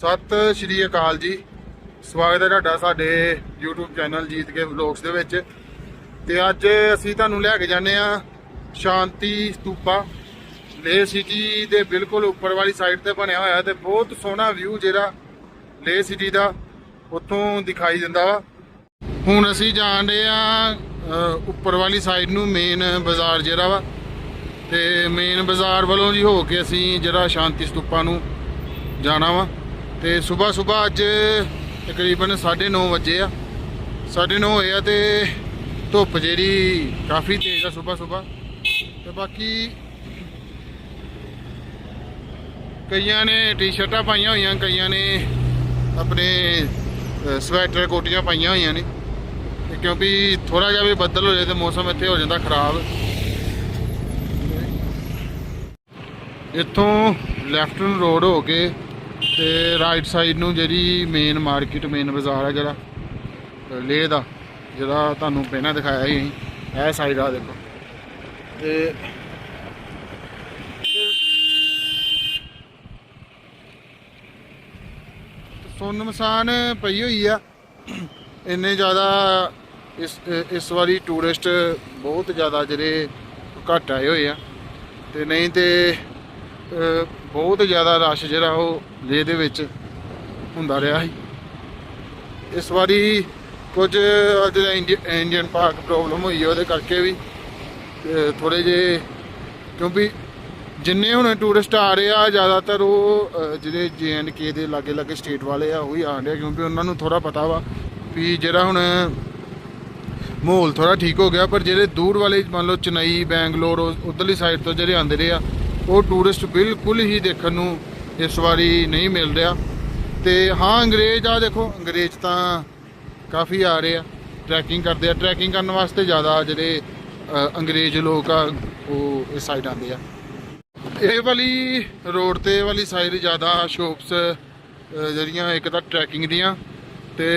ਸਤਿ ਸ਼੍ਰੀ ਅਕਾਲ ਜੀ। ਸਵਾਗਤ ਹੈ ਤੁਹਾਡਾ ਸਾਡੇ YouTube ਚੈਨਲ ਜੀਤ ਕੇ ਵਲੌਗਸ ਦੇ ਵਿੱਚ। ਤੇ ਅੱਜ ਅਸੀਂ ਤੁਹਾਨੂੰ ਲੈ ਕੇ ਜਾਂਦੇ ਆ ਸ਼ਾਂਤੀ ਸਤੂਪਾ। ਲੇਹ ਸਿਟੀ ਦੇ ਬਿਲਕੁਲ ਉੱਪਰ ਵਾਲੀ ਸਾਈਡ ਤੇ ਬਣਿਆ ਹੋਇਆ ਤੇ ਬਹੁਤ ਸੋਹਣਾ ਵਿਊ ਜਿਹੜਾ ਲੇਹ ਸਿਟੀ ਦਾ ਉੱਥੋਂ ਦਿਖਾਈ ਦਿੰਦਾ ਵਾ। ਹੁਣ ਅਸੀਂ ਜਾਣ ਰਹੇ ਆ ਉੱਪਰ ਵਾਲੀ ਸਾਈਡ ਨੂੰ ਮੇਨ ਬਾਜ਼ਾਰ ਜਿਹੜਾ ਵਾ। ਤੇ ਮੇਨ ਬਾਜ਼ਾਰ ਵੱਲੋਂ ਜੀ ਹੋ ਕੇ ਅਸੀਂ ਜਿਹੜਾ ਸ਼ਾਂਤੀ ਸਤੂਪਾ ਨੂੰ ਜਾਣਾ ਵਾ। ਤੇ ਸਵੇਰ ਸਵੇਰ ਅੱਜ ਤਕਰੀਬਨ 9:30 ਵਜੇ ਆ। 9:30 ਹੋਏ ਆ ਤੇ ਧੁੱਪ ਜਿਹੜੀ ਕਾਫੀ ਤੇਜ਼ ਆ ਸਵੇਰ ਸਵੇਰ। ਤੇ ਬਾਕੀ ਕਈਆਂ ਨੇ ਟੀ-ਸ਼ਰਟਾਂ ਪਾਈਆਂ ਹੋਈਆਂ, ਕਈਆਂ ਨੇ ਆਪਣੇ ਸਵੈਟਰ ਕੋਟੀਆਂ ਪਾਈਆਂ ਹੋਈਆਂ ਨੇ। ਤੇ ਕਿਉਂਕਿ ਥੋੜਾ ਜਿਹਾ ਵੀ ਬੱਦਲ ਹੋ ਜਾਏ ਤੇ ਮੌਸਮ ਇੱਥੇ ਹੋ ਜਾਂਦਾ ਖਰਾਬ। ਇੱਥੋਂ ਲੈਫਟ ਨੂੰ ਰੋਡ ਹੋ ਕੇ ਤੇ ਰਾਈਟ ਸਾਈਡ ਨੂੰ ਜਿਹੜੀ ਮੇਨ ਮਾਰਕੀਟ ਮੇਨ ਬਾਜ਼ਾਰ ਹੈ ਜਿਹੜਾ ਅ, ਲੇਹ ਦਾ ਜਿਹੜਾ ਤੁਹਾਨੂੰ ਪਹਿਲਾਂ ਦਿਖਾਇਆ ਸੀ ਅਸੀਂ। ਇਹ ਸਾਈਡ ਆ ਦੇਖੋ ਤੇ ਸੁੰਨ ਮਸਾਨ ਪਈ ਹੋਈ ਆ ਇੰਨੇ ਜ਼ਿਆਦਾ ਇਸ ਇਸ ਵਾਰੀ ਟੂਰਿਸਟ ਬਹੁਤ ਜ਼ਿਆਦਾ ਜਿਹੜੇ ਘੱਟ ਆਏ ਹੋਏ ਆ ਤੇ ਨਹੀਂ ਤੇ ਬਹੁਤ ਜ਼ਿਆਦਾ ਰਸ਼ ਜਿਹੜਾ ਉਹ ਲੇਹ ਦੇ ਵਿੱਚ ਹੁੰਦਾ ਰਿਹਾ ਸੀ। ਇਸ ਵਾਰੀ ਕੁਝ ਜਿਹੜਾ ਇੰਡੀਅਨ ਪਾਰਕ ਪ੍ਰੋਬਲਮ ਹੋਈ ਹੈ ਉਹਦੇ ਕਰਕੇ ਵੀ ਥੋੜੇ ਜੇ ਕਿਉਂਕਿ ਜਿੰਨੇ ਹੁਣ ਟੂਰਿਸਟ ਆ ਰਹੇ ਆ, ਜ਼ਿਆਦਾਤਰ ਉਹ ਜਿਹੜੇ ਜੇ ਐਂਡ ਕੇ ਦੇ ਲਾਗੇ ਲਾਗੇ ਸਟੇਟ ਵਾਲੇ ਆ, ਉਹੀ ਆਣ ਰਹੇ ਕਿਉਂਕਿ ਉਹਨਾਂ ਨੂੰ ਥੋੜਾ ਪਤਾ ਵਾ ਵੀ ਜਿਹੜਾ ਹੁਣ ਮਾਹੌਲ ਥੋੜਾ ਠੀਕ ਹੋ ਗਿਆ, ਪਰ ਜਿਹੜੇ ਦੂਰ ਵਾਲੇ ਮੰਨ ਲਓ ਚੇਨਈ, ਬੈਂਗਲੌਰ, ਉਹ- ਉਧਰਲੀ ਸਾਈਡ ਤੋਂ ਜਿਹੜੇ ਆਂਦੇ ਰਹੇ ਆ ਉਹ ਟੂਰਿਸਟ ਬਿਲਕੁਲ ਹੀ ਦੇਖਣ ਨੂੰ ਇਸ ਵਾਰੀ ਨਹੀਂ ਮਿਲ ਰਿਹਾ। ਤੇ ਹਾਂ, ਅੰਗਰੇਜ਼ ਆ ਦੇਖੋ, ਅੰਗਰੇਜ਼ ਤਾਂ ਕਾਫੀ ਆ ਰਹੇ ਆ ਟਰੈਕਿੰਗ ਕਰਦੇ ਆ। ਟਰੈਕਿੰਗ ਕਰਨ ਵਾਸਤੇ ਜ਼ਿਆਦਾ ਜਿਹੜੇ ਅੰਗਰੇਜ਼ ਲੋਕ ਆ, ਉਹ ਇਸ ਸਾਈਡ ਆਉਂਦੇ ਆ। ਇਹ ਵਾਲੀ ਰੋਡ ਤੇ ਵਾਲੀ ਸਾਈਡ ਜ਼ਿਆਦਾ ਸ਼ੋਪਸ ਜਿਹੜੀਆਂ, ਇੱਕ ਤਾਂ ਟਰੈਕਿੰਗ ਦੀਆਂ ਤੇ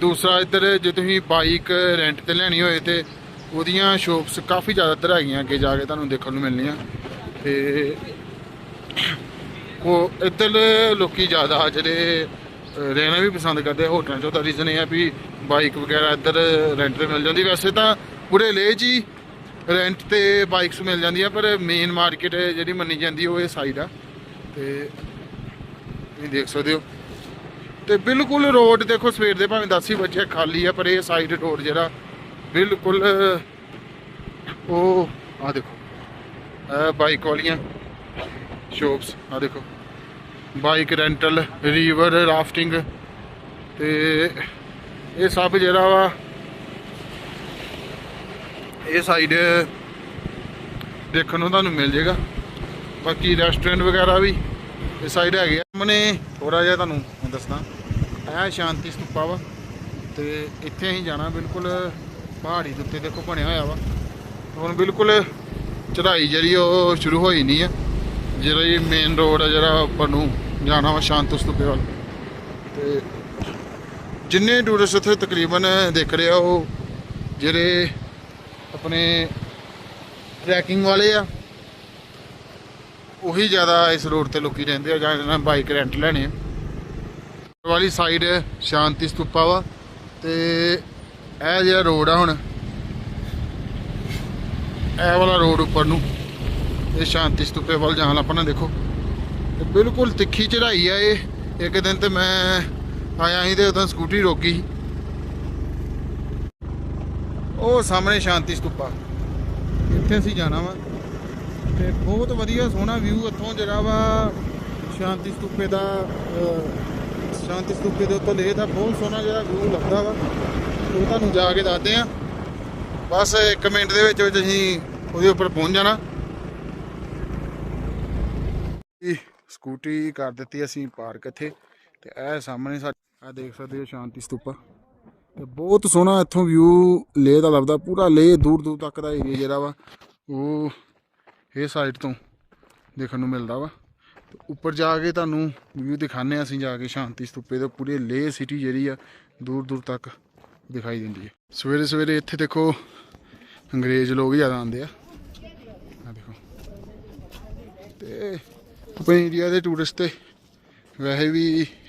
ਦੂਸਰਾ ਇੱਧਰ ਜੇ ਤੁਸੀਂ ਬਾਈਕ ਰੈਂਟ ਤੇ ਲੈਣੀ ਹੋਏ ਤੇ ਉਹਦੀਆਂ ਸ਼ੋਪਸ ਕਾਫੀ ਜ਼ਿਆਦਾ ਇੱਧਰ ਹੈਗੀਆਂ ਅੱਗੇ ਜਾ ਕੇ ਤੁਹਾਨੂੰ ਦੇਖਣ ਨੂੰ ਮਿਲਣੀਆਂ। ਤੇ ਉਹ ਇੱਧਰ ਲੋਕੀ ਜ਼ਿਆਦਾ ਜਿਹੜੇ ਰਹਿਣਾ ਵੀ ਪਸੰਦ ਕਰਦੇ, ਹੋਟਲਾਂ 'ਚੋਂ ਤਾਂ ਰੀਜ਼ਨ ਇਹ ਆ ਵੀ ਬਾਈਕ ਵਗੈਰਾ ਇੱਧਰ ਰੈਂਟ ਤੇ ਮਿਲ ਜਾਂਦੀ। ਵੈਸੇ ਤਾਂ ਪੂਰੇ ਲੇਹ 'ਚ ਹੀ ਰੈਂਟ ਤੇ ਬਾਈਕਸ ਮਿਲ ਜਾਂਦੀਆਂ ਪਰ ਮੇਨ ਮਾਰਕੀਟ ਜਿਹੜੀ ਮੰਨੀ ਜਾਂਦੀ ਉਹ ਇਹ ਸਾਈਡ ਆ। ਤੇ ਤੁਸੀਂ ਦੇਖ ਸਕਦੇ ਹੋ। ਤੇ ਬਿਲਕੁਲ ਰੋਡ ਦੇਖੋ, ਸਵੇਰ ਦੇ ਭਾਵੇਂ 10 ਹੀ ਵਜੇ, ਖਾਲੀ ਆ, ਪਰ ਇਹ ਸਾਈਡ ਰੋਡ ਜਿਹੜਾ ਬਿਲਕੁਲ, ਉਹ ਆ ਦੇਖੋ। ਬਾਈਕ ਵਾਲੀਆਂ ਸ਼ੋਪਸ ਆ ਦੇਖੋ। ਬਾਈਕ ਰੈਂਟਲ, ਰੀਵਰ, ਰਾਫਟਿੰਗ ਤੇ ਇਹ ਸਭ ਜਿਹੜਾ ਵਾ, ਇਹ ਸਾਈਡ ਦੇਖਣ ਨੂੰ ਤੁਹਾਨੂੰ ਮਿਲ ਜਾਏਗਾ ਬਾਕੀ ਰੈਸਟੋਰੈਂਟ ਵਗੈਰਾ ਵੀ ਇਹ ਸਾਈਡ ਹੈਗੇ ਆ। ਮਨੇ ਥੋੜਾ ਜਿਹਾ ਤੁਹਾਨੂੰ ਮੈਂ ਦੱਸਦਾ, ਇਹ ਸ਼ਾਂਤੀ ਸਤੂਪਾ ਵਾ ਤੇ ਇੱਥੇ ਅਸੀਂ ਜਾਣਾ ਬਿਲਕੁਲ ਪਹਾੜੀ ਦੇ ਉੱਤੇ ਦੇਖੋ, ਬਣਿਆ ਹੋਇਆ ਵਾ। ਹੁਣ ਬਿਲਕੁਲ ਚੜ੍ਹਾਈ ਜਿਹੜੀ ਉਹ ਸ਼ੁਰੂ ਹੋਈ ਨਹੀਂ ਆ। ਜਿਹੜਾ ਇਹ ਮੇਨ ਰੋਡ ਆ, ਜਿਹੜਾ ਉੱਪਰ ਨੂੰ ਜਾਣਾ ਵਾ ਸ਼ਾਂਤ ਸਤੂਪੇ ਵੱਲ। ਤੇ ਜਿੰਨੇ ਟੂਰਿਸਟ ਇੱਥੇ ਤਕਰੀਬਨ ਦੇਖ ਰਹੇ ਆ, ਉਹ ਜਿਹੜੇ ਆਪਣੇ ਟਰੈਕਿੰਗ ਵਾਲੇ ਆ, ਉਹੀ ਜ਼ਿਆਦਾ ਇਸ ਰੋਡ ਤੇ ਲੋਕੀ ਰਹਿੰਦੇ ਆ, ਜਾਂ ਜਿਹਨਾਂ ਬਾਈਕ ਰੈਂਟ ਲੈਣੇ ਆ। ਵਾਲੀ ਸਾਈਡ ਸ਼ਾਂਤੀ ਸਤੂਪਾ ਵਾ, ਤੇ ਇਹ ਜਿਹੜਾ ਰੋਡ ਆ ਹੁਣ ਇਹ ਵਾਲਾ ਰੋਡ ਉੱਪਰ ਨੂੰ, ਇਹ ਸ਼ਾਂਤੀ ਸਤੂਪੇ ਵੱਲ ਜਾਣ ਆਪਾਂ ਨਾ ਦੇਖੋ। ਤੇ ਬਿਲਕੁਲ ਤਿੱਖੀ ਚੜ੍ਹਾਈ ਆ ਇਹ। ਇੱਕ ਦਿਨ ਤੇ ਮੈਂ ਆਇਆ ਸੀ ਤੇ ਉਦੋਂ ਸਕੂਟਰੀ ਰੋਕੀ। ਸੀ ਉਹ ਸਾਹਮਣੇ ਸ਼ਾਂਤੀ ਸਤੂਪਾ। ਇੱਥੇ ਅਸੀਂ ਜਾਣਾ ਵਾ। ਤੇ ਬਹੁਤ ਵਧੀਆ ਸੋਹਣਾ ਵਿਊ ਇੱਥੋਂ ਜਿਹੜਾ ਵਾ, ਸ਼ਾਂਤੀ ਸਤੂਪੇ ਦਾ ਸ਼ਾਂਤੀ ਸਤੂਪੇ ਦੇ ਉੱਤੋਂ ਲੇਹ ਦਾ ਬਹੁਤ ਸੋਹਣਾ ਜਿਹੜਾ ਵਿਊ ਲੱਗਦਾ ਵਾ। ਉਹ ਤੁਹਾਨੂੰ ਜਾ ਕੇ ਦੱਸਦੇ ਆ। ਬਸ 1 ਮਿੰਟ ਦੇ ਵਿੱਚ ਵਿੱਚ ਅਸੀਂ ਉਹਦੇ ਉੱਪਰ ਪਹੁੰਚ ਜਾਣਾ। ਇਹ ਸਕੂਟੀ ਕਰ ਦਿੱਤੀ ਅਸੀਂ ਪਾਰਕ ਇੱਥੇ ਤੇ ਇਹ ਸਾਹਮਣੇ ਸਾ ਆ ਦੇਖ ਸਕਦੇ ਹੋ ਸ਼ਾਂਤੀ ਸਤੂਪਾ। ਤੇ ਬਹੁਤ ਸੋਹਣਾ ਇੱਥੋਂ ਵਿਊ ਲੇਹ ਦਾ ਲੱਭਦਾ ਪੂਰਾ ਲੇਹ ਦੂਰ ਦੂਰ ਤੱਕ ਦਾ ਏਰੀਆ ਜਿਹੜਾ ਵਾ, ਉਹ ਇਹ ਸਾਈਡ ਤੋਂ ਦੇਖਣ ਨੂੰ ਮਿਲਦਾ ਵਾ। ਤੇ ਉੱਪਰ ਜਾ ਕੇ ਤੁਹਾਨੂੰ ਵਿਊ ਦਿਖਾਣੇ ਅਸੀਂ ਜਾ ਕੇ ਸ਼ਾਂਤੀ ਸਤੂਪੇ ਦੇ ਪੂਰੇ ਲੇਹ ਸਿਟੀ ਜਿਹੜੀ ਆ, ਦੂਰ ਦੂਰ ਤੱਕ ਦਿਖਾਈ ਦਿੰਦੀ ਹੈ। ਸਵੇਰੇ ਸਵੇਰੇ ਇੱਥੇ ਦੇਖੋ ਅੰਗਰੇਜ਼ ਲੋਕ ਜ਼ਿਆਦਾ ਆਉਂਦੇ ਆ ਆ ਦੇਖੋ ਤੇ ਆਪਣੇ ਇੰਡੀਆ ਦੇ ਟੂਰਿਸਟ ਤੇ ਵੈਸੇ ਵੀ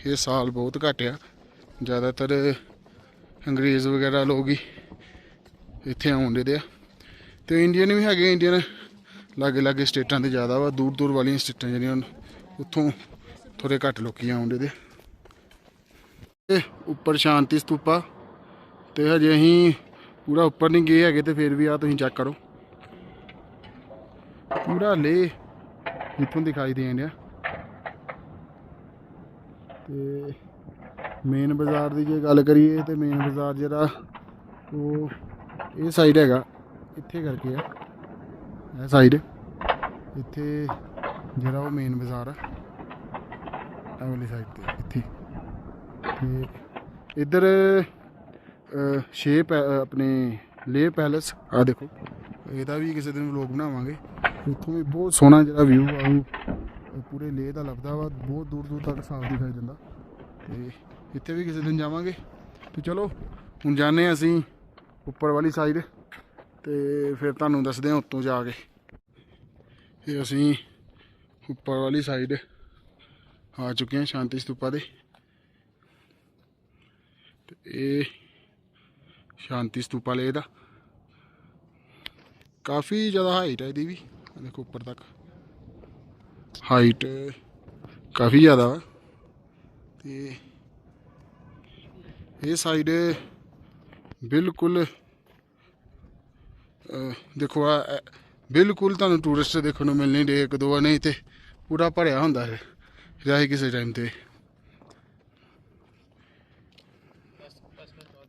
ਇਹ ਸਾਲ ਬਹੁਤ ਘੱਟ ਆ। ਜ਼ਿਆਦਾਤਰ ਅੰਗਰੇਜ਼ ਵਗੈਰਾ ਲੋਕ ਹੀ ਇੱਥੇ ਆਉਂਦੇ ਦੇ ਆ। ਤੇ ਇੰਡੀਅਨ ਵੀ ਹੈਗੇ ਇੰਡੀਅਨ ਲਾਗੇ ਲਾਗੇ ਸਟੇਟਾਂ ਤੇ ਜ਼ਿਆਦਾ ਵਾ ਦੂਰ ਦੂਰ ਵਾਲੀਆਂ ਸਟੇਟਾਂ ਜਿਹੜੀਆਂ ਉੱਥੋਂ ਥੋੜੇ ਘੱਟ ਲੋਕੀ ਆਉਂਦੇ ਦੇ ਤੇ ਉੱਪਰ ਸ਼ਾਂਤੀ ਸਤੂਪਾ, ਤੇ ਹਜੇ ਅਸੀਂ ਪੂਰਾ ਉੱਪਰ ਨਹੀਂ ਗਏ ਹੈਗੇ ਤੇ ਫਿਰ ਵੀ ਆ ਤੁਸੀਂ ਚੈੱਕ ਕਰੋ। ਪੂਰਾ ਲੇ ਇੱਥੋਂ ਦਿਖਾਈ ਦੇਣ ਡਿਆ। ਤੇ ਮੇਨ ਬਾਜ਼ਾਰ ਦੀ ਜੇ ਗੱਲ ਕਰੀਏ, ਤੇ ਮੇਨ ਬਾਜ਼ਾਰ ਜਿਹੜਾ ਉਹ ਇਹ ਸਾਈਡ ਹੈਗਾ, ਇੱਥੇ ਕਰਕੇ ਆ। ਇਹ ਸਾਈਡ ਇੱਥੇ ਜਿਹੜਾ ਉਹ ਮੇਨ ਬਾਜ਼ਾਰ ਆ ਅਗਲੀ ਸਾਈਡ ਤੇ ਇੱਥੇ। ਤੇ ਇੱਧਰ ਸ਼ੇਪ ਆਪਣੇ ਲੇ ਪੈਲੇਸ ਆ ਦੇਖੋ। ਇਹਦਾ ਵੀ ਕਿਸੇ ਦਿਨ ਵਲੋਗ ਬਣਾਵਾਂਗੇ। ਇੱਥੋਂ ਵੀ ਬਹੁਤ ਸੋਹਣਾ ਜਿਹੜਾ ਵਿਊ ਆ, ਉਹ ਪੂਰੇ ਲੇਹ ਦਾ ਲੱਭਦਾ ਵਾ, ਬਹੁਤ ਦੂਰ ਦੂਰ ਤੱਕ ਸਾਫ਼ ਦਿਖਾਈ ਦਿੰਦਾ। ਤੇ ਇੱਥੇ ਵੀ ਕਿਸੇ ਦਿਨ ਜਾਵਾਂਗੇ। ਤੇ ਚਲੋ, ਹੁਣ ਜਾਣੇ ਅਸੀਂ ਉੱਪਰ ਵਾਲੀ ਸਾਈਡ ਤੇ ਫਿਰ ਤੁਹਾਨੂੰ ਦੱਸਦੇ ਹਾਂ ਉੱਤੋਂ ਜਾ ਕੇ। ਇਹ ਅਸੀਂ ਉੱਪਰ ਵਾਲੀ ਸਾਈਡ ਆ ਚੁੱਕੇ ਹਾਂ ਸ਼ਾਂਤੀ ਸਤੂਪਾ ਦੇ। ਤੇ ਇਹ ਸ਼ਾਂਤੀ ਸਤੂਪਾ ਲੇ ਦਾ। ਕਾਫੀ ਜ਼ਿਆਦਾ ਹਾਈਟ ਹੈ ਇਹਦੀ ਵੀ। ਦੇਖੋ ਉੱਪਰ ਤੱਕ। ਹਾਈਟ ਕਾਫੀ ਜ਼ਿਆਦਾ ਵਾ। ਤੇ ਇਹ ਸਾਈਡ ਬਿਲਕੁਲ ਦੇਖੋ ਆ ਬਿਲਕੁਲ ਤੁਹਾਨੂੰ ਟੂਰਿਸਟ ਦੇਖਣ ਨੂੰ ਮਿਲਣੇ ਦੇ ਇੱਕ ਦੋ ਵਾਰ, ਨਹੀਂ ਤੇ ਪੂਰਾ ਭਰਿਆ ਹੁੰਦਾ ਹੈ ਜਾਏ ਕਿਸੇ ਟਾਈਮ ਤੇ।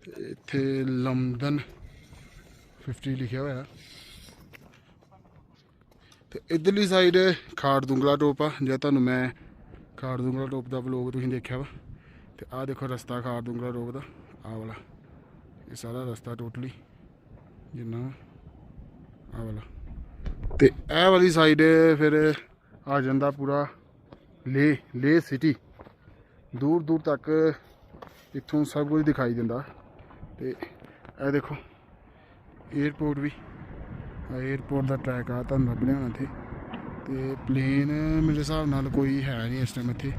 ਤੇ ਇੱਥੇ ਲੰਡਨ 50 ਲਿਖਿਆ ਹੋਇਆ। ਤੇ ਇਧਰਲੀ ਸਾਈਡ ਖਾੜ ਦੁੰਗਲਾ ਟੋਪ ਆ, ਜੇ ਤੁਹਾਨੂੰ ਮੈਂ ਖਾੜ ਦੁੰਗਲਾ ਟੋਪ ਦਾ ਵਲੋਗ ਤੁਸੀਂ ਦੇਖਿਆ ਵਾ। ਤੇ ਆਹ ਦੇਖੋ ਰਸਤਾ ਖਾੜ ਦੁੰਗਲਾ ਟੋਪ ਦਾ, ਆਹ ਵਾਲਾ। ਇਹ ਸਾਰਾ ਰਸਤਾ ਟੋਟਲੀ ਜਿੰਨਾ ਆਹ ਵਾਲਾ। ਤੇ ਇਹ ਵਾਲੀ ਸਾਈਡ ਫਿਰ ਆ ਜਾਂਦਾ ਪੂਰਾ ਲੇ ਲੇ ਸਿਟੀ ਦੂਰ ਦੂਰ ਤੱਕ ਇੱਥੋਂ ਸਭ ਕੁਝ ਦਿਖਾਈ ਦਿੰਦਾ। ਤੇ ਇਹ ਦੇਖੋ 에어ਪੋਰਟ ਵੀ। ਏਅਰਪੋਰਟ ਦਾ ਟਰੈਕ ਆ, ਤੁਹਾਨੂੰ ਲੱਭ ਲਿਆਣਾ ਇੱਥੇ। ਤੇ ਪਲੇਨ ਮੇਰੇ ਹਿਸਾਬ ਨਾਲ ਕੋਈ ਹੈ ਨਹੀਂ ਇਸ ਟਾਈਮ ਇੱਥੇ।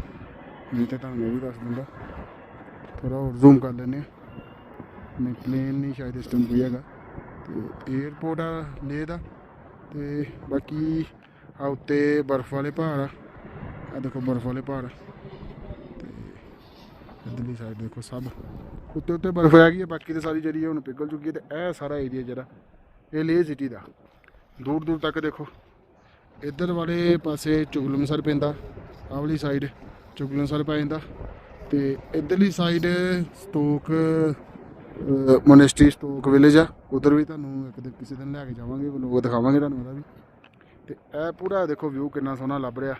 ਨਹੀਂ ਤੇ ਤੁਹਾਨੂੰ ਮੈਂ ਵੀ ਦੱਸ ਦਿੰਦਾ। ਥੋੜਾ ਹੋਰ ਜ਼ੂਮ ਕਰ ਲੈਨੇ ਨਹੀਂ ਪਲੇਨ ਨਹੀਂ ਸ਼ਾਇਦ ਇਸ ਟਾਈਮ ਕੋਈ ਹੈਗਾ। ਤੇ ਏਅਰਪੋਰਟ ਆ ਲੇ ਦਾ। ਤੇ ਬਾਕੀ ਆ ਉੱਤੇ ਬਰਫ਼ ਵਾਲੇ ਪਹਾੜ ਆ। ਆ ਦੇਖੋ ਬਰਫ਼ ਵਾਲੇ ਪਹਾੜ। ਤੇ ਇਧਰਲੀ ਸਾਈਡ ਦੇਖੋ ਸਭ। ਉੱਤੇ ਉੱਤੇ ਬਰਫ਼ ਆ ਗਈ ਹੈ ਬਾਕੀ ਤੇ ਸਾਰੀ ਜਿਹੜੀ ਹੁਣ ਪਿਘਲ ਚੁੱਕੀ ਹੈ ਤੇ ਇਹ ਸਾਰਾ ਏਰੀਆ ਜਿਹੜਾ ਇਹ ਲੇਹ ਸਿਟੀ ਦਾ। ਦੂਰ ਦੂਰ ਤੱਕ ਦੇਖੋ। ਇੱਧਰ ਵਾਲੇ ਪਾਸੇ ਚੁਗਲਮਸਰ ਪੈਂਦਾ। ਆਹ ਵਾਲੀ ਸਾਈਡ ਚੁਗਲਮਸਰ ਪੈ ਜਾਂਦਾ। ਤੇ ਇੱਧਰਲੀ side Stok monastery Stok village ਆ। ਉਧਰ ਵੀ ਤੁਹਾਨੂੰ ਇੱਕ ਦਿਨ ਕਿਸੇ ਦਿਨ ਲੈ ਕੇ ਜਾਵਾਂਗੇ। ਲੋਕ ਦਿਖਾਵਾਂਗੇ ਤੁਹਾਨੂੰ ਉਹਦਾ ਵੀ। ਤੇ ਇਹ ਪੂਰਾ ਦੇਖੋ ਵਿਊ ਕਿੰਨਾ ਸੋਹਣਾ ਲੱਭ ਰਿਹਾ।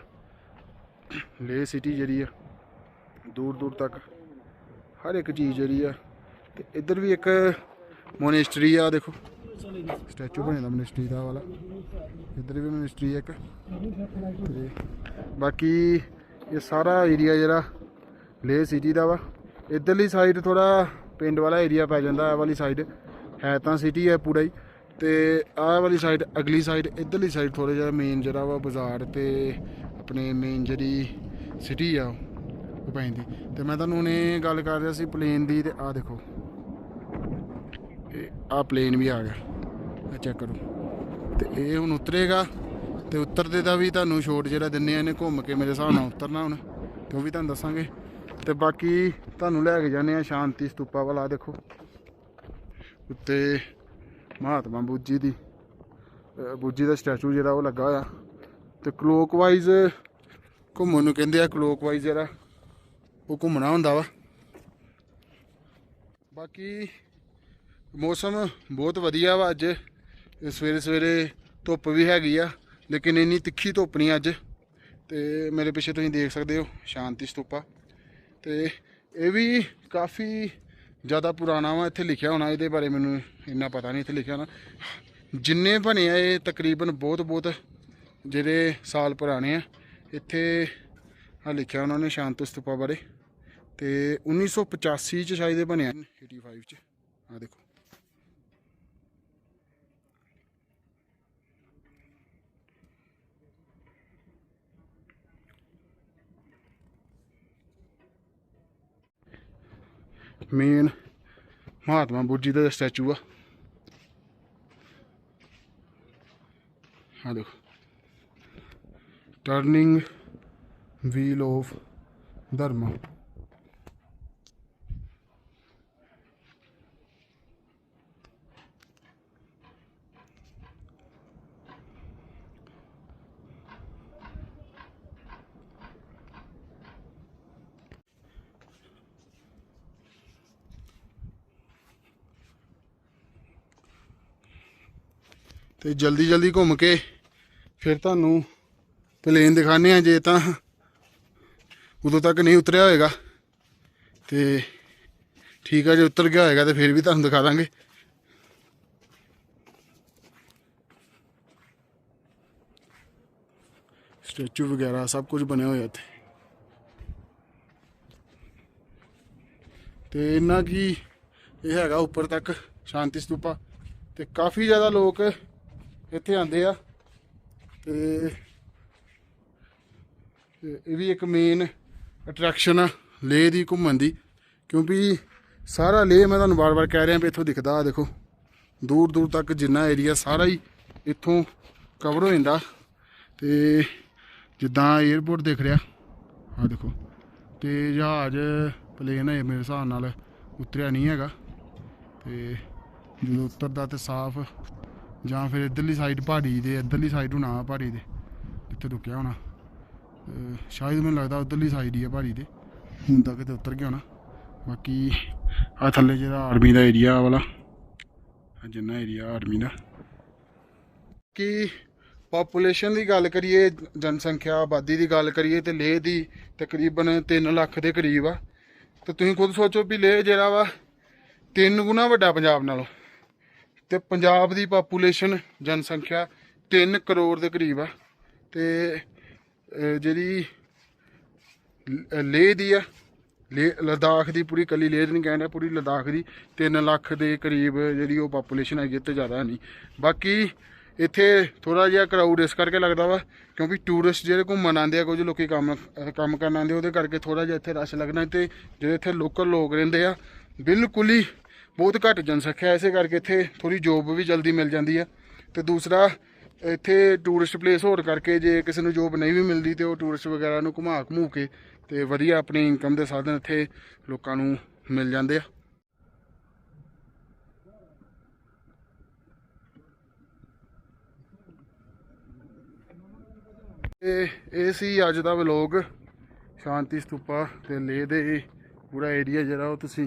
ਲੇ ਸਿਟੀ ਜਿਹੜੀ ਆ, ਦੂਰ ਦੂਰ ਤੱਕ ਹਰ ਇੱਕ ਚੀਜ਼ ਜਿਹੜੀ ਆ। ਤੇ ਇੱਧਰ ਵੀ ਇੱਕ ਮੋਨੈਸਟਰੀ ਆ, ਦੇਖੋ। ਸਟੈਚੂ ਬਣਿਆ ਦਾ ਮੋਨੈਸਟਰੀ ਦਾ ਵਾਲਾ। ਇੱਧਰ ਵੀ ਮੋਨੈਸਟਰੀ ਇੱਕ। ਤੇ ਬਾਕੀ ਇਹ ਸਾਰਾ ਏਰੀਆ ਜਿਹੜਾ ਲੇ ਸਿਟੀ ਦਾ ਵਾ। ਇੱਧਰਲੀ ਸਾਈਡ ਥੋੜਾ ਪਿੰਡ ਵਾਲਾ ਏਰੀਆ ਪੈ ਜਾਂਦਾ ਇਹ ਵਾਲੀ ਸਾਈਡ ਹੈ ਤਾਂ ਸਿਟੀ ਹੈ ਪੂਰਾ ਹੀ। ਤੇ ਆਹ ਵਾਲੀ ਸਾਈਡ ਅਗਲੀ ਸਾਈਡ ਇੱਧਰਲੀ ਸਾਈਡ ਥੋੜਾ ਜਿਹਾ ਮੇਨ ਜਿਹੜਾ ਵਾ ਬਾਜ਼ਾਰ ਤੇ ਆਪਣੇ ਮੇਨ ਜਿਹੜੀ ਸਿਟੀ ਆ, ਉਹ ਪੈਂਦੀ ਤੇ ਮੈਂ ਤੁਹਾਨੂੰ ਹੁਣੇ ਗੱਲ ਕਰ ਰਿਹਾ ਸੀ ਪਲੇਨ ਦੀ ਤੇ ਆਹ ਦੇਖੋ। ਇਹ ਆਹ ਪਲੇਨ ਵੀ ਆ ਗਿਆ। ਆ ਚੈੱਕ ਕਰੋ। ਤੇ ਇਹ ਹੁਣ ਉਤਰੇਗਾ ਤੇ ਉਤਰਦੇ ਦਾ ਵੀ ਤੁਹਾਨੂੰ ਛੋਟ ਜਿਹੜਾ ਦਿੰਨੇ ਆ ਇਹਨੇ ਘੁੰਮ ਕੇ ਮੇਰੇ ਹਿਸਾਬ ਨਾਲ ਉਤਰਨਾ ਹੁਣ, ਤੇ ਉਹ ਵੀ ਤੁਹਾਨੂੰ ਦੱਸਾਂਗੇ। ਤੇ ਬਾਕੀ ਤੁਹਾਨੂੰ ਲੈ ਕੇ ਜਾਂਦੇ ਆ ਸ਼ਾਂਤੀ ਸਤੂਪਾ ਵਾਲਾ ਦੇਖੋ। ਉੱਤੇ ਮਹਾਤਮਾ ਬੁੱਜੀ ਦੀ, ਅਹ ਬੁੱਜੀ ਦਾ ਸਟੈਚੂ ਜਿਹੜਾ ਉਹ ਲੱਗਾ ਹੋਇਆ। ਤੇ ਕਲੋਕਵਾਈਜ਼ ਘੁੰਮਣ ਨੂੰ ਕਹਿੰਦੇ ਆ ਕਲੋਕ ਵਾਈਜ਼ ਜਿਹੜਾ, ਉਹ ਘੁੰਮਣਾ ਹੁੰਦਾ ਵਾ। ਬਾਕੀ ਮੌਸਮ ਬਹੁਤ ਵਧੀਆ ਵਾ ਅੱਜ। ਸਵੇਰੇ ਸਵੇਰੇ ਧੁੱਪ ਵੀ ਹੈਗੀ ਆ, ਲੇਕਿਨ ਇੰਨੀ ਤਿੱਖੀ ਧੁੱਪ ਨਹੀਂ ਅੱਜ। ਤੇ ਮੇਰੇ ਪਿੱਛੇ ਤੁਸੀਂ ਦੇਖ ਸਕਦੇ ਹੋ, ਸ਼ਾਂਤੀ ਸਤੂਪਾ ਤੇ ਇਹ ਵੀ ਕਾਫੀ ਜ਼ਿਆਦਾ ਪੁਰਾਣਾ ਵਾ, ਇੱਥੇ ਲਿਖਿਆ ਹੋਣਾ, ਇਹਦੇ ਬਾਰੇ ਮੈਨੂੰ ਇੰਨਾ ਪਤਾ ਨਹੀਂ, ਇੱਥੇ ਲਿਖਿਆ ਹੋਣਾ। ਜਿੰਨੇ ਬਣੇ ਆ ਇਹ ਤਕਰੀਬਨ ਬਹੁਤ ਬਹੁਤ, ਜਿਹੜੇ ਸਾਲ ਪੁਰਾਣੇ ਆ, ਇੱਥੇ ਆ ਲਿਖਿਆ ਉਹਨਾਂ ਨੇ ਸ਼ਾਂਤ ਸਤੂਪਾ ਬਾਰੇ। ਤੇ 1985 ਚ ਸ਼ਾਇਦ ਇਹ ਬਣਿਆ 85 ਚ। ਆ ਦੇਖੋ। ਮੇਨ ਮਹਾਤਮਾ ਬੁੱਧੀ ਦਾ ਸਟੈਚੂ ਆ। ਆ ਦੇਖੋ। Turning wheel of dharma. ਤੇ ਜਲਦੀ ਜਲਦੀ ਘੁੰਮ ਕੇ ਫਿਰ ਤੁਹਾਨੂੰ ਪਲੇਨ ਦਿਖਾਣੇ ਆ ਜੇ ਤਾਂ ਉਦੋਂ ਤੱਕ ਨਹੀਂ ਉਤਰਿਆ ਹੋਏਗਾ। ਤੇ ਠੀਕ ਆ, ਜੇ ਉਤਰ ਗਿਆ ਹੋਏਗਾ ਤੇ ਫਿਰ ਵੀ ਤੁਹਾਨੂੰ ਦਿਖਾ ਦਾਂਗੇ। ਸਟੈਚੂ ਵਗੈਰਾ ਸਭ ਕੁਝ ਬਣਿਆ ਹੋਇਆ ਇੱਥੇ ਤੇ ਇੰਨਾ ਕੀ ਇਹ ਹੈਗਾ ਉੱਪਰ ਤੱਕ ਸ਼ਾਂਤੀ ਸਤੂਪਾ। ਤੇ ਕਾਫੀ ਜ਼ਿਆਦਾ ਲੋਕ ਇੱਥੇ ਆਉਂਦੇ ਆ। ਤੇ ਤੇ ਇਹ ਵੀ ਇੱਕ ਮੇਨ ਅਟਰੈਕਸ਼ਨ ਆ, ਲੇਹ ਦੀ ਘੁੰਮਣ ਦੀ। ਕਿਉਂਕਿ ਸਾਰਾ ਲੇਹ ਮੈਂ ਤੁਹਾਨੂੰ ਵਾਰ-ਵਾਰ ਕਹਿ ਰਿਹਾ ਵੀ ਇੱਥੋਂ ਦਿਖਦਾ ਆ ਦੇਖੋ। ਦੂਰ ਦੂਰ ਤੱਕ ਜਿੰਨਾ ਏਰੀਆ ਸਾਰਾ ਹੀ ਇੱਥੋਂ ਕਵਰ ਹੋ ਜਾਂਦਾ। ਤੇ ਜਿੱਦਾਂ 에어ਪੋਰਟ ਦਿਖ ਰਿਹਾ ਆ ਦੇਖੋ। ਤੇ ਜਹਾਜ਼ ਪਲੇਨ ਹੈ ਮੇਰੇ ਹਿਸਾਬ ਨਾਲ, ਉਤਰਿਆ ਨਹੀਂ ਹੈਗਾ। ਤੇ ਜਦੋਂ ਉਤਰਦਾ ਤੇ ਸਾਫ਼ ਜਾਂ ਫਿਰ ਇਧਰਲੀ ਸਾਈਡ ਪਹਾੜੀ ਦੇ, ਇਧਰਲੀ ਸਾਈਡ ਹੋਣਾ ਪਹਾੜੀ ਦੇ ਜਿੱਥੇ ਰੁਕਿਆ ਹੋਣਾ। ਸ਼ਾਇਦ ਮੈਨੂੰ ਲੱਗਦਾ ਉਧਰਲੀ ਸਾਈਡ ਹੀ ਆ ਪਹਾੜੀ ਦੇ। ਹੁਣ ਤਾਂ ਤੇ ਉਤਰ ਗਿਆ ਹੋਣਾ। ਬਾਕੀ ਆ ਥੱਲੇ ਜਿਹੜਾ ਆਰਮੀ ਦਾ ਏਰੀਆ ਵਾਲਾ ਜਿੰਨਾ ਏਰੀਆ ਆਰਮੀ ਦਾ। ਕਿ ਪਾਪੂਲੇਸ਼ਨ ਦੀ ਗੱਲ ਕਰੀਏ, ਜਨਸੰਖਿਆ ਆਬਾਦੀ ਦੀ ਗੱਲ ਕਰੀਏ ਤੇ ਲੇਹ ਦੀ ਤਕਰੀਬਨ 3 ਲੱਖ ਦੇ ਕਰੀਬ ਆ। ਤੇ ਤੁਸੀਂ ਖੁਦ ਸੋਚੋ ਵੀ ਲੇਹ ਜਿਹੜਾ ਵਾ, ਤਿੰਨ ਗੁਣਾ ਵੱਡਾ ਪੰਜਾਬ ਨਾਲੋਂ। ਤੇ ਪੰਜਾਬ ਦੀ ਪਾਪੂਲੇਸ਼ਨ ਜਨਸੰਖਿਆ 3 ਕਰੋੜ ਦੇ ਕਰੀਬ ਆ। ਤੇ ਜਿਹੜੀ ਲੇਹ ਦੀ ਆ, ਲੇਹ, ਲਦਾਖ ਦੀ ਪੂਰੀ ਕੱਲੀ ਲੇਹ ਨਹੀਂ ਕਹਿੰਦਾ ਪੂਰੀ ਲਦਾਖ ਦੀ 3 ਲੱਖ ਦੇ ਕਰੀਬ ਜਿਹੜੀ ਉਹ ਪਾਪੂਲੇਸ਼ਨ ਹੈਗੀ ਤੇ ਜ਼ਿਆਦਾ ਨਹੀਂ ਬਾਕੀ ਇੱਥੇ ਥੋੜਾ ਜਿਹਾ ਕਰਾਊਡ ਇਸ ਕਰਕੇ ਲੱਗਦਾ ਵਾ, ਕਿਉਂਕਿ ਟੂਰਿਸਟ ਜਿਹੜੇ ਘੁੰਮਣ ਆਉਂਦੇ ਆ, ਕੁਝ ਲੋਕੀ ਕੰਮ ਕੰਮ ਕਰਨ ਆਉਂਦੇ ਉਹਦੇ ਕਰਕੇ ਥੋੜਾ ਜਿਹਾ ਇੱਥੇ ਰਸ਼ ਲੱਗਣਾ ਤੇ ਜਿਹੜੇ ਇੱਥੇ ਲੋਕਲ ਲੋਕ ਰਹਿੰਦੇ ਆ, ਬਿਲਕੁਲ ਹੀ ਬਹੁਤ ਘੱਟ ਜਨਸੰਖਿਆ ਇਸੇ ਕਰਕੇ ਇੱਥੇ ਥੋੜੀ ਜੋਬ ਵੀ ਜਲਦੀ ਮਿਲ ਜਾਂਦੀ ਆ। ਤੇ ਦੂਸਰਾ, ਇੱਥੇ ਟੂਰਿਸਟ ਪਲੇਸ ਹੋਰ ਕਰਕੇ ਜੇ ਕਿਸੇ ਨੂੰ ਜੋਬ ਨਹੀਂ ਵੀ ਮਿਲਦੀ ਤੇ ਉਹ ਟੂਰਿਸਟ ਵਗੈਰਾ ਨੂੰ ਘੁਮਾ ਘਮੂ ਕੇ ਤੇ ਵਧੀਆ ਆਪਣੀ ਇਨਕਮ ਦੇ ਸਾਧਨ ਇੱਥੇ ਲੋਕਾਂ ਨੂੰ ਮਿਲ ਜਾਂਦੇ ਆ। ਇਹ ਇਹ ਸੀ ਅੱਜ ਦਾ ਵਲੌਗ ਸ਼ਾਂਤੀ ਸਤੂਪਾ ਤੇ ਲੇਹ ਦੇ ਪੂਰਾ ਏਰੀਆ ਜਿਹੜਾ ਉਹ ਤੁਸੀਂ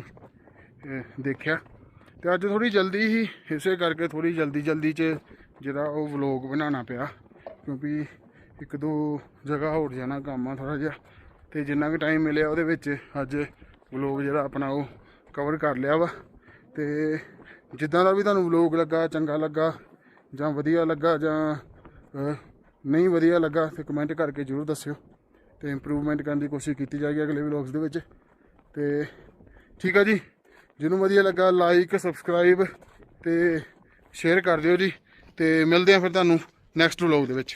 ਦੇਖਿਆ। ਤੇ ਅੱਜ ਥੋੜੀ ਜਲਦੀ ਹੀ ਇਸੇ ਕਰਕੇ ਥੋੜੀ ਜਲਦੀ ਜਲਦੀ ਚ ਜਿਹੜਾ ਉਹ ਵਲੌਗ ਬਣਾਉਣਾ ਪਿਆ, ਕਿਉਂਕਿ ਇੱਕ ਦੋ ਜਗ੍ਹਾ ਹੋਰ ਜਾਣਾ ਕੰਮ ਆ ਥੋੜਾ ਜਿਹਾ। ਤੇ ਜਿੰਨਾ ਕੁ ਟਾਈਮ ਮਿਲਿਆ ਉਹਦੇ ਵਿੱਚ ਅੱਜ ਵਲੌਗ ਜਿਹੜਾ ਆਪਣਾ ਉਹ ਕਵਰ ਕਰ ਲਿਆ ਵਾ। ਤੇ ਜਿੱਦਾਂ ਦਾ ਵੀ ਤੁਹਾਨੂੰ ਵਲੌਗ ਲੱਗਾ, ਚੰਗਾ ਲੱਗਾ, ਜਾਂ ਵਧੀਆ ਲੱਗਾ, ਜਾਂ ਨਹੀਂ ਵਧੀਆ ਲੱਗਾ, ਤੇ ਕਮੈਂਟ ਕਰਕੇ ਜਰੂਰ ਦੱਸਿਓ। ਤੇ ਇੰਪਰੂਵਮੈਂਟ ਕਰਨ ਦੀ ਕੋਸ਼ਿਸ਼ ਕੀਤੀ ਜਾਏਗੀ ਅਗਲੇ ਵਲੌਗਸ ਦੇ ਵਿੱਚ। ਤੇ ਠੀਕ ਆ ਜੀ। ਜਿਹਨੂੰ ਵਧੀਆ ਲੱਗਾ ਲਾਈਕ ਸਬਸਕ੍ਰਾਈਬ ਤੇ ਸ਼ੇਅਰ ਕਰ ਦਿਓ ਜੀ ਤੇ ਮਿਲਦੇ ਆ ਫਿਰ ਤੁਹਾਨੂੰ ਨੈਕਸਟ ਵਲੌਗ ਦੇ ਵਿੱਚ।